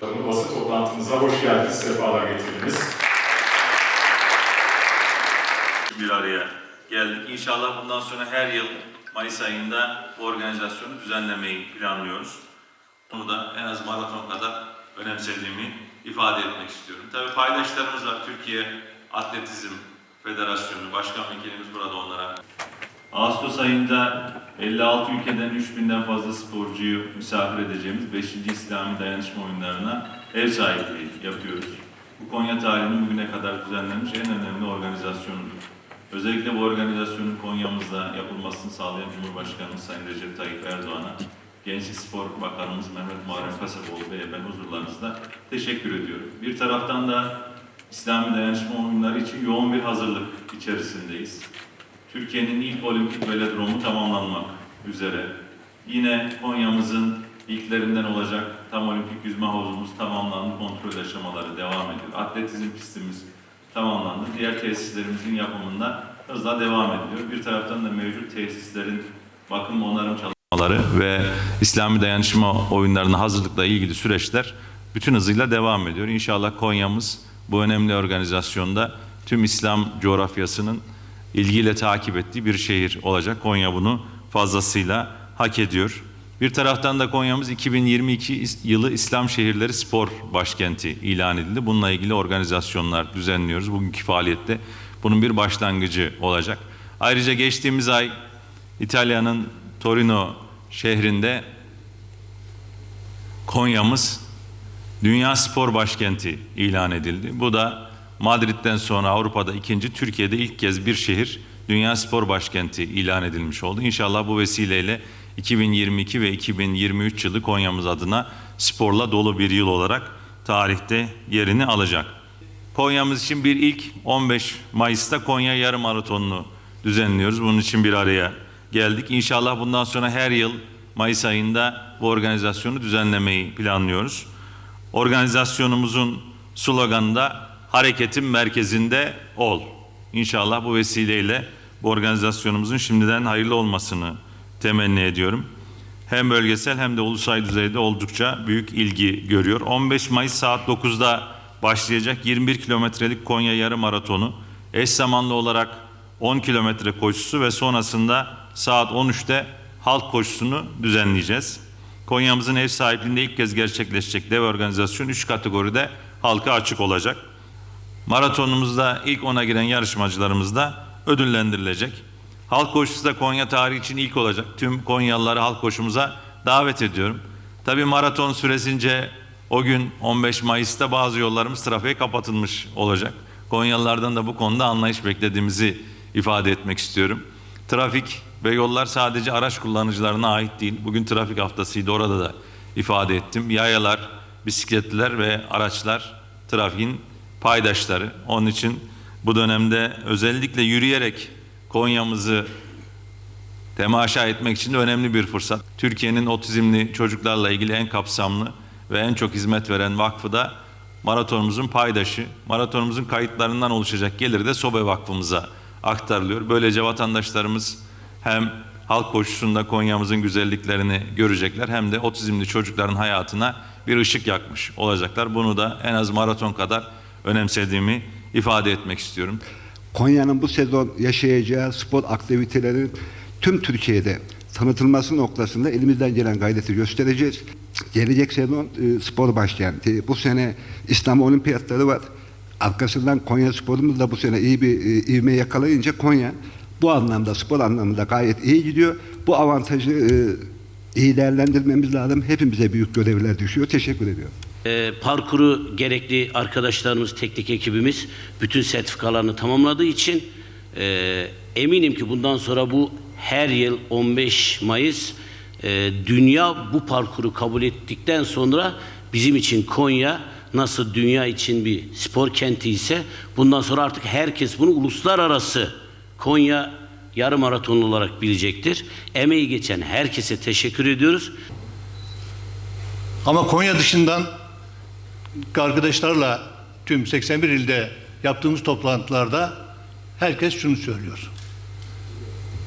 Tabii basın toplantımıza hoş geldiniz, sefalar getirdiniz. bir araya geldik. İnşallah bundan sonra her yıl Mayıs ayında bu organizasyonu düzenlemeyi planlıyoruz. Bunu da en az maraton kadar önemsediğimi ifade etmek istiyorum. Tabii paydaşlarımız var. Türkiye Atletizm Federasyonu, Başkan Vekilimiz burada onlara. Ağustos ayında 56 ülkeden 3000'den fazla sporcuyu misafir edeceğimiz 5. İslami Dayanışma Oyunlarına ev sahipliği yapıyoruz. Bu Konya tarihinin bugüne kadar düzenlenmiş en önemli organizasyonudur. Özellikle bu organizasyonun Konya'mızda yapılmasını sağlayan Cumhurbaşkanımız Sayın Recep Tayyip Erdoğan'a, Gençlik Spor Bakanımız Mehmet Muharrem Kasapoğlu Bey'e ben huzurlarınızda teşekkür ediyorum. Bir taraftan da İslami Dayanışma Oyunları için yoğun bir hazırlık içerisindeyiz. Türkiye'nin ilk olimpik velodromu tamamlanmak üzere. Yine Konya'mızın ilklerinden olacak tam olimpik yüzme havuzumuz tamamlandı, kontrol aşamaları devam ediyor. Atletizm pistimiz tamamlandı. Diğer tesislerimizin yapımında hızla devam ediliyor. Bir taraftan da mevcut tesislerin bakım onarım çalışmaları ve İslami dayanışma oyunlarına hazırlıkla ilgili süreçler bütün hızıyla devam ediyor. İnşallah Konya'mız bu önemli organizasyonda tüm İslam coğrafyasının ilgiyle takip ettiği bir şehir olacak. Konya bunu fazlasıyla hak ediyor. Bir taraftan da Konya'mız 2022 yılı İslam Şehirleri Spor Başkenti ilan edildi. Bununla ilgili organizasyonlar düzenliyoruz. Bugünkü faaliyette bunun bir başlangıcı olacak. Ayrıca geçtiğimiz ay İtalya'nın Torino şehrinde Konya'mız Dünya Spor Başkenti ilan edildi. Bu da Madrid'den sonra Avrupa'da ikinci, Türkiye'de ilk kez bir şehir Dünya Spor Başkenti ilan edilmiş oldu. İnşallah bu vesileyle 2022 ve 2023 yılı Konya'mız adına sporla dolu bir yıl olarak tarihte yerini alacak. Konya'mız için bir ilk 15 Mayıs'ta Konya Yarım Maratonu'nu düzenliyoruz. Bunun için bir araya geldik. İnşallah bundan sonra her yıl Mayıs ayında bu organizasyonu düzenlemeyi planlıyoruz. Organizasyonumuzun sloganı da hareketin merkezinde ol. İnşallah bu vesileyle bu organizasyonumuzun şimdiden hayırlı olmasını temenni ediyorum. Hem bölgesel hem de ulusal düzeyde oldukça büyük ilgi görüyor. 15 Mayıs saat 9'da başlayacak 21 kilometrelik Konya Yarım Maratonu eş zamanlı olarak 10 kilometre koşusu ve sonrasında saat 13'te halk koşusunu düzenleyeceğiz. Konya'mızın ev sahipliğinde ilk kez gerçekleşecek dev organizasyon 3 kategoride halka açık olacak. Maratonumuzda ilk ona giren yarışmacılarımız da ödüllendirilecek. Halk koşusu da Konya tarihi için ilk olacak. Tüm Konyalıları halk koşumuza davet ediyorum. Tabii maraton süresince o gün 15 Mayıs'ta bazı yollarımız trafiğe kapatılmış olacak. Konyalılardan da bu konuda anlayış beklediğimizi ifade etmek istiyorum. Trafik ve yollar sadece araç kullanıcılarına ait değil. Bugün trafik haftasıydı orada da ifade ettim. Yayalar, bisikletliler ve araçlar trafiğin paydaşları. Onun için bu dönemde özellikle yürüyerek Konya'mızı temaşa etmek için de önemli bir fırsat. Türkiye'nin otizmli çocuklarla ilgili en kapsamlı ve en çok hizmet veren vakfı da maratonumuzun paydaşı. Maratonumuzun kayıtlarından oluşacak geliri de Sobe Vakfımıza aktarılıyor. Böylece vatandaşlarımız hem halk koşusunda Konya'mızın güzelliklerini görecekler hem de otizmli çocukların hayatına bir ışık yakmış olacaklar. Bunu da en az maraton kadar önemsediğimi ifade etmek istiyorum. Konya'nın bu sezon yaşayacağı spor aktivitelerinin tüm Türkiye'de tanıtılması noktasında elimizden gelen gayreti göstereceğiz. Gelecek sezon e, spor başkenti. Bu sene İslam Olimpiyatları var. Arkasından Konya sporumuz da bu sene iyi bir e, ivme yakalayınca Konya bu anlamda spor anlamında gayet iyi gidiyor. Bu avantajı e, iyi değerlendirmemiz lazım. Hepimize büyük görevler düşüyor. Teşekkür ediyorum. E, parkuru gerekli arkadaşlarımız, teknik ekibimiz bütün sertifikalarını tamamladığı için e, eminim ki bundan sonra bu her yıl 15 Mayıs e, dünya bu parkuru kabul ettikten sonra bizim için Konya nasıl dünya için bir spor kenti ise bundan sonra artık herkes bunu uluslararası Konya yarım maraton olarak bilecektir. Emeği geçen herkese teşekkür ediyoruz. Ama Konya dışından arkadaşlarla tüm 81 ilde yaptığımız toplantılarda herkes şunu söylüyor.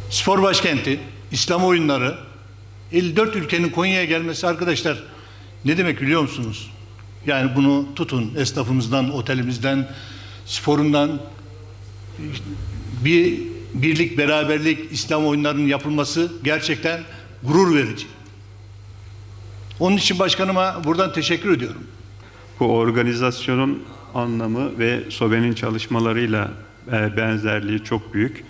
Spor başkenti, İslam oyunları, 54 ülkenin Konya'ya gelmesi arkadaşlar ne demek biliyor musunuz? Yani bunu tutun esnafımızdan, otelimizden, sporundan bir birlik, beraberlik, İslam oyunlarının yapılması gerçekten gurur verici. Onun için başkanıma buradan teşekkür ediyorum. Bu organizasyonun anlamı ve SOBE'nin çalışmalarıyla e, benzerliği çok büyük.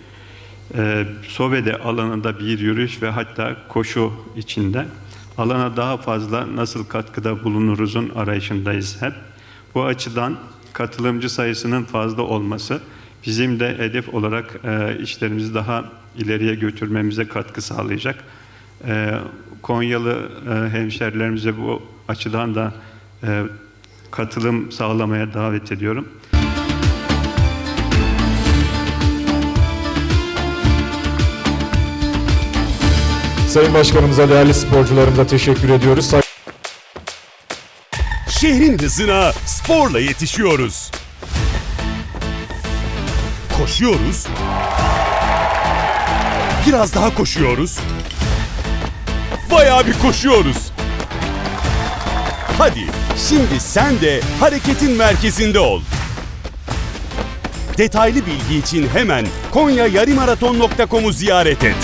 E, SOBE'de alanında bir yürüyüş ve hatta koşu içinde alana daha fazla nasıl katkıda bulunuruzun arayışındayız hep. Bu açıdan katılımcı sayısının fazla olması bizim de hedef olarak e, işlerimizi daha ileriye götürmemize katkı sağlayacak. E, Konyalı e, hemşerilerimize bu açıdan da katılım sağlamaya davet ediyorum. Sayın Başkanımıza, değerli sporcularımıza teşekkür ediyoruz. Şehrin hızına sporla yetişiyoruz. Koşuyoruz. Biraz daha koşuyoruz. Bayağı bir koşuyoruz. Hadi şimdi sen de hareketin merkezinde ol. Detaylı bilgi için hemen konyayarımaraton.com'u ziyaret et.